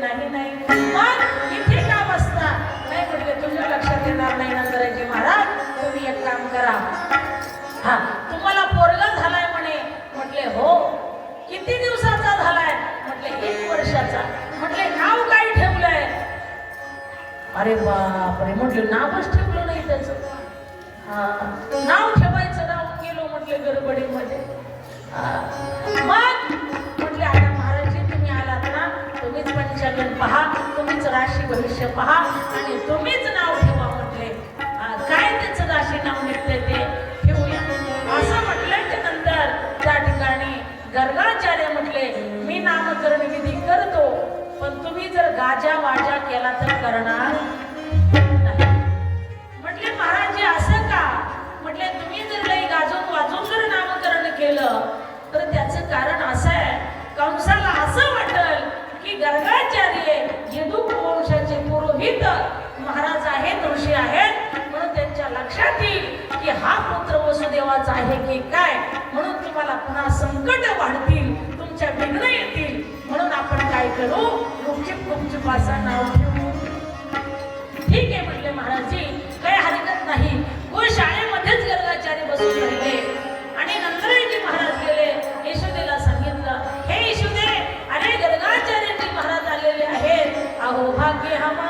नाही नाही. मग इथे नाही लक्षात येणार नाही नंदराजी महाराज. तुम्ही एक काम करा. हा तुम्हाला पोरगा झालाय म्हणे. म्हटले हो. किती दिवसाचा झालाय? म्हटले एक वर्षाचा. म्हटले नाव काय ठेवलंय? अरे बापरे म्हटलं नावच ठेवलं नाही त्याचं. हा नाव ठेव राशी भविष्य पहा आणि तुम्हीच नाव ठेवा म्हटले काय त्याचं राशी नाव निघते ते ठेवूया. असं म्हटल्याच्या नंतर त्या ठिकाणी गर्गाचार्य म्हटले मी नामकरण विधी करतो पण तुम्ही जर गाजा वाजा केला तर करणार म्हटले महाराज असं का? म्हटले तुम्ही जर काही गाजून वाजून जर नामकरण केलं तर त्याचं कारण असं आहे कंसाला असं वाटल की गर्गाचार्य यदुक विहित महाराज आहेत ऋषी आहेत. म्हणून त्यांच्या लक्षात येईल की हा पुत्र वसुदेवाचा आहे की काय? म्हणून तुम्हाला पुन्हा संकट वाढतील तुमच्या विघ्न येतील. म्हणून आपण काय करू? असं नाव ठीक आहे म्हटले काही हरकत नाही. कोण शाळेमध्येच गर्गाचार्य बसून राहिले. आणि नंदरायजी महाराज गेले. येशुदेला सांगितलं हे यशोदे अरे गर्गाचार्यजी महाराज आलेले आहेत. अहो भाग्य हमा